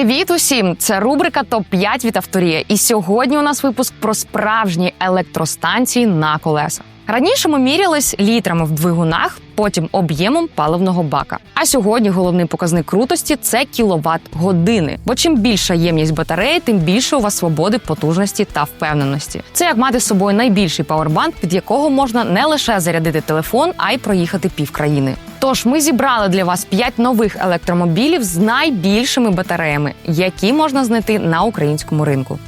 Привіт усім! Це рубрика Топ 5 від авторія. І сьогодні у нас випуск про справжні електростанції на колесах. Раніше ми мірялись літрами в двигунах, потім об'ємом паливного бака. А сьогодні головний показник крутості це кіловат години. Бо чим більша ємність батареї, тим більше у вас свободи, потужності та впевненості. Це як мати з собою найбільший пауербанк, від якого можна не лише зарядити телефон, а й проїхати півкраїни. Тож ми зібрали для вас 5 нових електромобілів з найбільшими батареями, які можна знайти на українському ринку.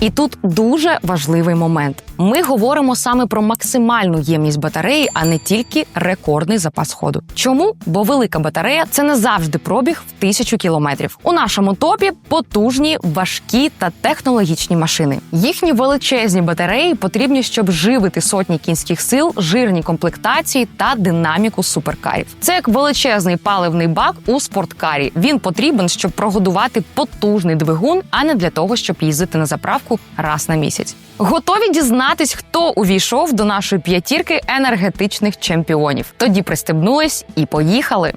І тут дуже важливий момент. Ми говоримо саме про максимальну ємність батареї, а не тільки рекордний запас ходу. Чому? Бо велика батарея це не завжди пробіг в тисячу кілометрів. У нашому топі потужні, важкі та технологічні машини. Їхні величезні батареї потрібні, щоб живити сотні кінських сил, жирні комплектації та динаміку суперкарів. Це як величезний паливний бак у спорткарі. Він потрібен, щоб прогодувати потужний двигун, а не для того, щоб їздити на заправку раз на місяць. Готові дізнатись, хто увійшов до нашої п'ятірки енергетичних чемпіонів. Тоді пристебнулись і поїхали.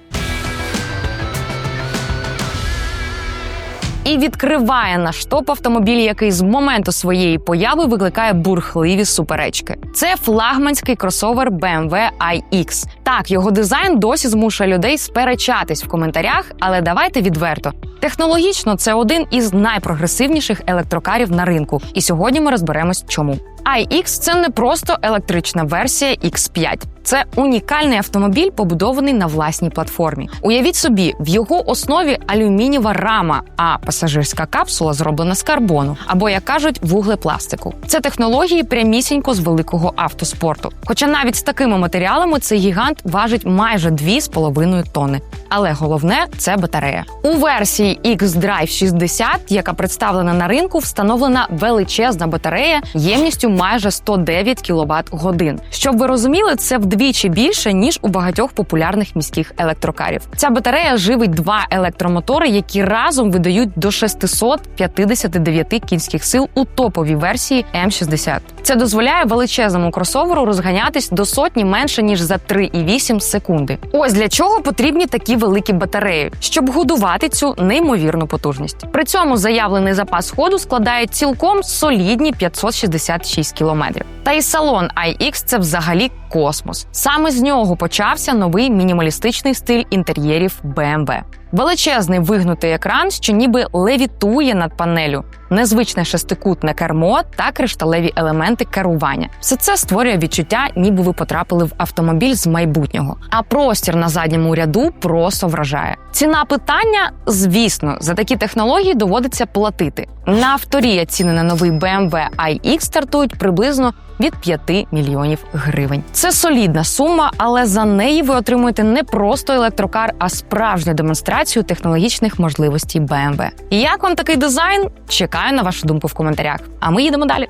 І відкриває наш топ автомобіль, який з моменту своєї появи викликає бурхливі суперечки. Це флагманський кросовер BMW iX. Так, його дизайн досі змушує людей сперечатись в коментарях, але давайте відверто. Технологічно це один із найпрогресивніших електрокарів на ринку, і сьогодні ми розберемось, чому. iX – це не просто електрична версія X5. Це унікальний автомобіль, побудований на власній платформі. Уявіть собі, в його основі алюмінієва рама, а пасажирська капсула зроблена з карбону, або як кажуть, вуглепластику. Це технології прямісінько з великого автоспорту. Хоча навіть з такими матеріалами цей гігант важить майже 2,5 тонни. Але головне це батарея. У версії X-Drive 60, яка представлена на ринку, встановлена величезна батарея ємністю майже 109 кВт годин. Щоб ви розуміли, це вдвічі більше ніж у багатьох популярних міських електрокарів. Ця батарея живить два електромотори, які разом видають до 659 кінських сил у топовій версії М60. Це дозволяє величезному кросоверу розганятись до сотні менше ніж за 3,8 секунди. Ось для чого потрібні такі великі батареї, щоб годувати цю неймовірну потужність. При цьому заявлений запас ходу складає цілком солідні 566 кілометрів. Та й салон iX – це взагалі космос. Саме з нього почався новий мінімалістичний стиль інтер'єрів BMW. Величезний вигнутий екран, що ніби левітує над панелю, незвичне шестикутне кермо та кришталеві елементи керування. Все це створює відчуття, ніби ви потрапили в автомобіль з майбутнього. А простір на задньому ряду просто вражає. Ціна питання, звісно, за такі технології доводиться платити. На авторія ціни на новий BMW iX стартують приблизно від 5 мільйонів гривень. Це солідна сума, але за неї ви отримуєте не просто електрокар, а справжню демонстрацію технологічних можливостей BMW. Як вам такий дизайн? Чекаю на вашу думку в коментарях. А ми їдемо далі.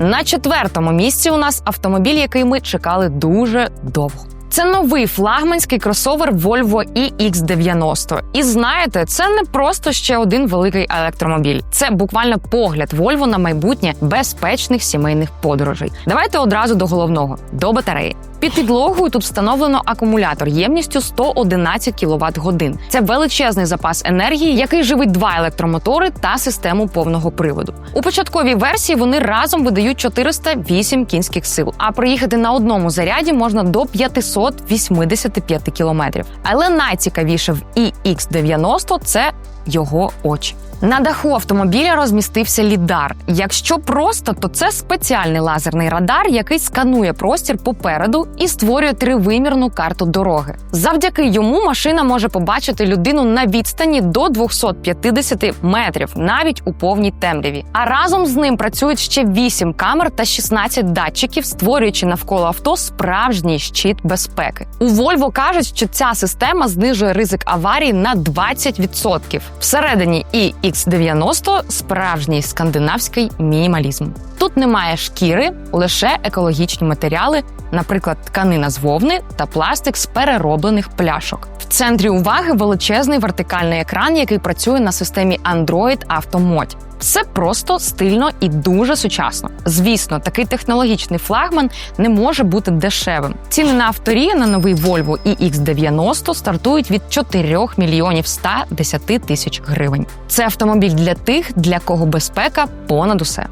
На четвертому місці у нас автомобіль, який ми чекали дуже довго. Це новий флагманський кросовер Volvo EX90. І знаєте, це не просто ще один великий електромобіль. Це буквально погляд Volvo на майбутнє безпечних сімейних подорожей. Давайте одразу до головного до батареї. Під підлогою тут встановлено акумулятор ємністю 111 кВт годин. Це величезний запас енергії, який живить два електромотори та систему повного приводу. У початковій версії вони разом видають 408 кінських сил. А проїхати на одному заряді можна до 585 кілометрів. Але найцікавіше в iX90 – це його очі. На даху автомобіля розмістився лідар. Якщо просто, то це спеціальний лазерний радар, який сканує простір попереду і створює тривимірну карту дороги. Завдяки йому машина може побачити людину на відстані до 250 метрів, навіть у повній темряві. А разом з ним працюють ще 8 камер та 16 датчиків, створюючи навколо авто справжній щит безпеки. У Volvo кажуть, що ця система знижує ризик аварії на 20%. Всередині і X90 справжній скандинавський мінімалізм. Тут немає шкіри, лише екологічні матеріали, наприклад, тканина з вовни та пластик з перероблених пляшок. В центрі уваги величезний вертикальний екран, який працює на системі Android Auto Все просто стильно і дуже сучасно. Звісно, такий технологічний флагман не може бути дешевим. Ціни на авторі на новий Volvo EX90 стартують від 4 мільйонів 110 тисяч гривень. Це автомобіль для тих, для кого безпека понад усе.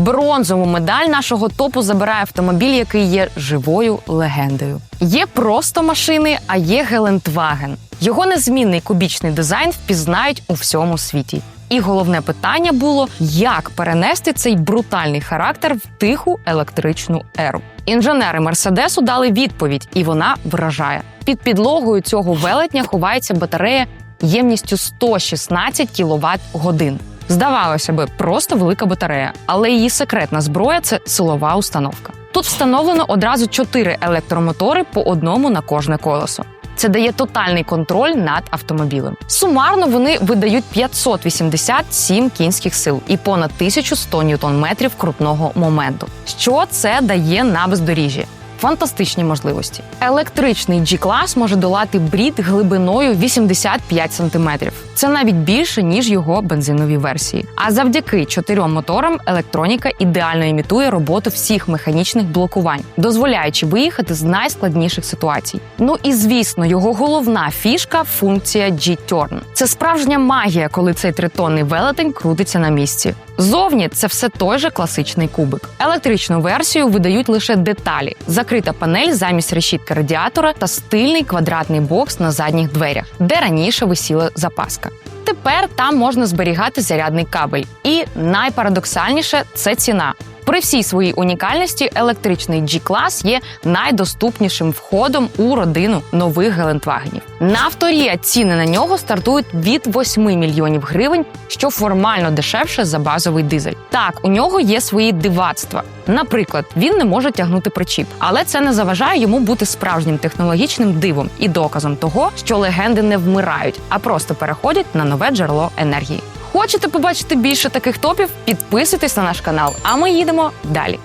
Бронзову медаль нашого топу забирає автомобіль, який є живою легендою. Є просто машини, а є Гелендваген. Його незмінний кубічний дизайн впізнають у всьому світі. І головне питання було, як перенести цей брутальний характер в тиху електричну еру. Інженери Мерседесу дали відповідь, і вона вражає. Під підлогою цього велетня ховається батарея ємністю 116 кВт годин. Здавалося би, просто велика батарея, але її секретна зброя це силова установка. Тут встановлено одразу чотири електромотори по одному на кожне колесо. Це дає тотальний контроль над автомобілем. Сумарно вони видають 587 кінських сил і понад 1100 ньютон-метрів крутного моменту. Що це дає на бездоріжжі? Фантастичні можливості. Електричний G-клас може долати брід глибиною 85 см. Це навіть більше ніж його бензинові версії. А завдяки чотирьом моторам електроніка ідеально імітує роботу всіх механічних блокувань, дозволяючи виїхати з найскладніших ситуацій. Ну і звісно, його головна фішка функція G-Turn. Це справжня магія, коли цей тритонний велетень крутиться на місці. Зовні це все той же класичний кубик. Електричну версію видають лише деталі: закрита панель замість решітки радіатора та стильний квадратний бокс на задніх дверях, де раніше висіла запаска. Тепер там можна зберігати зарядний кабель. І найпарадоксальніше це ціна. При всій своїй унікальності електричний G-клас є найдоступнішим входом у родину нових Гелендвагенів. На авторія ціни на нього стартують від 8 мільйонів гривень, що формально дешевше за базовий дизель. Так, у нього є свої дивацтва. Наприклад, він не може тягнути причіп, але це не заважає йому бути справжнім технологічним дивом і доказом того, що легенди не вмирають, а просто переходять на нове джерело енергії. Хочете побачити більше таких топів? Підписуйтесь на наш канал, а ми їдемо далі.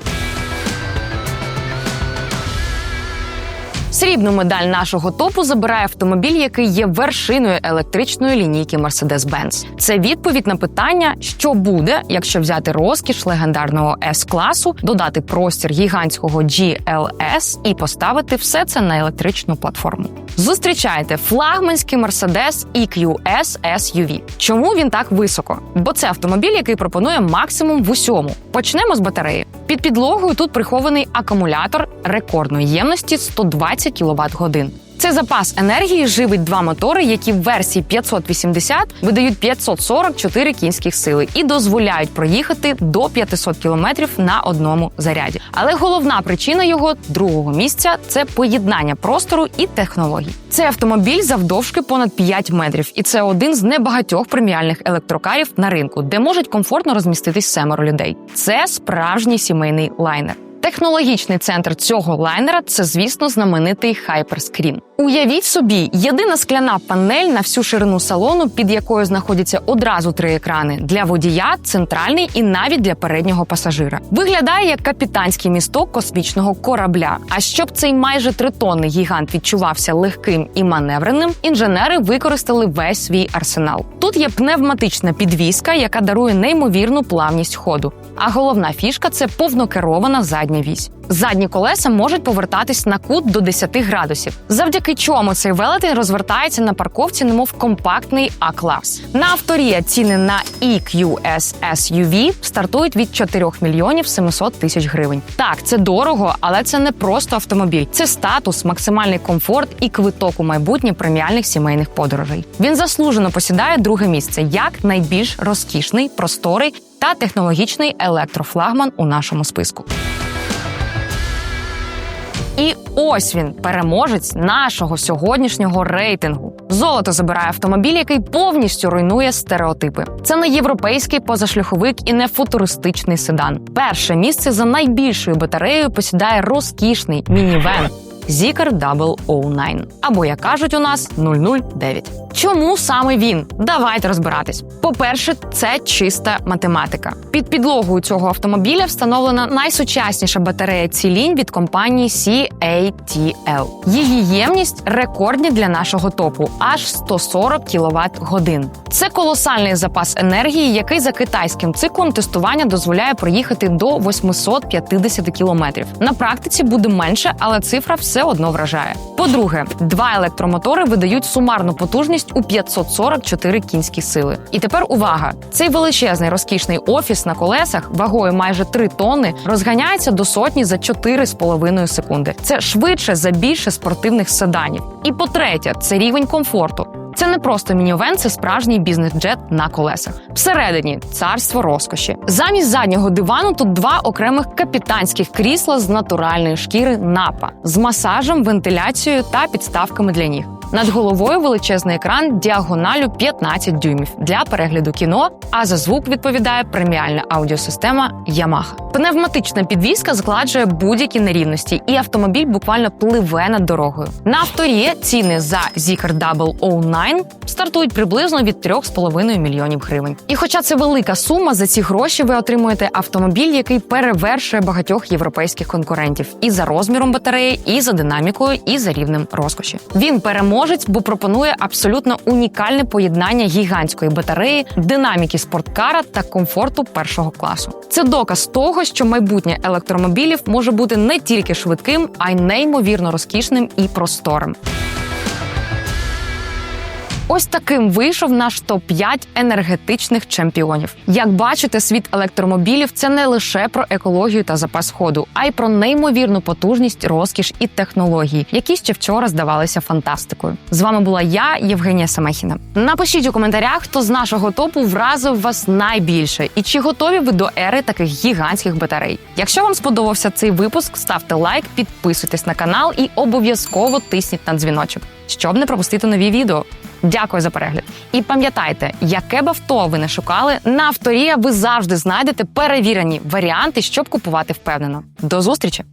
Срібну медаль нашого топу забирає автомобіль, який є вершиною електричної лінійки Mercedes-Benz. Це відповідь на питання, що буде, якщо взяти розкіш легендарного s класу додати простір гігантського GLS і поставити все це на електричну платформу. Зустрічайте флагманський Mercedes EQS SUV. Чому він так високо? Бо це автомобіль, який пропонує максимум в усьому. Почнемо з батареї. Під підлогою тут прихований акумулятор рекордної ємності 120 кВт годин. Цей запас енергії живить два мотори, які в версії 580 видають 544 кінських сили і дозволяють проїхати до 500 кілометрів на одному заряді. Але головна причина його другого місця це поєднання простору і технологій. Цей автомобіль завдовжки понад 5 метрів, і це один з небагатьох преміальних електрокарів на ринку, де можуть комфортно розміститись семеро людей. Це справжній сімейний лайнер. Технологічний центр цього лайнера це, звісно, знаменитий Hyperscreen. Уявіть собі, єдина скляна панель на всю ширину салону, під якою знаходяться одразу три екрани для водія, центральний і навіть для переднього пасажира. Виглядає як капітанський місток космічного корабля. А щоб цей майже тритонний гігант відчувався легким і маневреним, інженери використали весь свій арсенал. Тут є пневматична підвізка, яка дарує неймовірну плавність ходу. А головна фішка це повнокерована задня вісь. Задні колеса можуть повертатись на кут до 10 градусів, завдяки чому цей велетень розвертається на парковці, немов компактний А клас. На авторія ціни на EQS SUV стартують від 4 мільйонів 700 тисяч гривень. Так, це дорого, але це не просто автомобіль, це статус, максимальний комфорт і квиток у майбутнє преміальних сімейних подорожей. Він заслужено посідає друге місце як найбільш розкішний, просторий та технологічний електрофлагман у нашому списку. І ось він, переможець нашого сьогоднішнього рейтингу. Золото забирає автомобіль, який повністю руйнує стереотипи. Це не європейський позашляховик і не футуристичний седан. Перше місце за найбільшою батареєю посідає розкішний мінівен. Zeekr 009. Або, як кажуть у нас, 009. Чому саме він? Давайте розбиратись. По-перше, це чиста математика. Під підлогою цього автомобіля встановлена найсучасніша батарея цілінь від компанії CATL. Її ємність рекордні для нашого топу аж 140 кВт годин. Це колосальний запас енергії, який за китайським циклом тестування дозволяє проїхати до 850 кілометрів. На практиці буде менше, але цифра все одно вражає. По-друге, два електромотори видають сумарну потужність у 544 кінські сили. І тепер увага: цей величезний розкішний офіс на колесах вагою майже 3 тонни розганяється до сотні за 4,5 секунди. Це швидше за більше спортивних седанів. І по-третє, це рівень комфорту. Це не просто мінівен, це справжній бізнес-джет на колесах. Всередині царство розкоші. Замість заднього дивану тут два окремих капітанських крісла з натуральної шкіри напа з масажем, вентиляцією та підставками для ніг. Над головою величезний екран діагоналю 15 дюймів для перегляду кіно. А за звук відповідає преміальна аудіосистема Yamaha. Пневматична підвізка згладжує будь-які нерівності, і автомобіль буквально пливе над дорогою. На авторі ціни за Zeekr 009 стартують приблизно від 3,5 мільйонів гривень. І хоча це велика сума, за ці гроші ви отримуєте автомобіль, який перевершує багатьох європейських конкурентів і за розміром батареї, і за динамікою, і за рівнем розкоші. Він переможець, бо пропонує абсолютно унікальне поєднання гігантської батареї, динаміки спорткара та комфорту першого класу. Це доказ того, що майбутнє електромобілів може бути не тільки швидким, а й неймовірно розкішним і просторим. Ось таким вийшов наш топ-5 енергетичних чемпіонів. Як бачите, світ електромобілів це не лише про екологію та запас ходу, а й про неймовірну потужність, розкіш і технології, які ще вчора здавалися фантастикою. З вами була я, Євгенія Самехіна. Напишіть у коментарях, хто з нашого топу вразив вас найбільше, і чи готові ви до ери таких гігантських батарей. Якщо вам сподобався цей випуск, ставте лайк, підписуйтесь на канал і обов'язково тисніть на дзвіночок, щоб не пропустити нові відео. Дякую за перегляд. І пам'ятайте, яке б авто ви не шукали, на авторія ви завжди знайдете перевірені варіанти, щоб купувати впевнено. До зустрічі!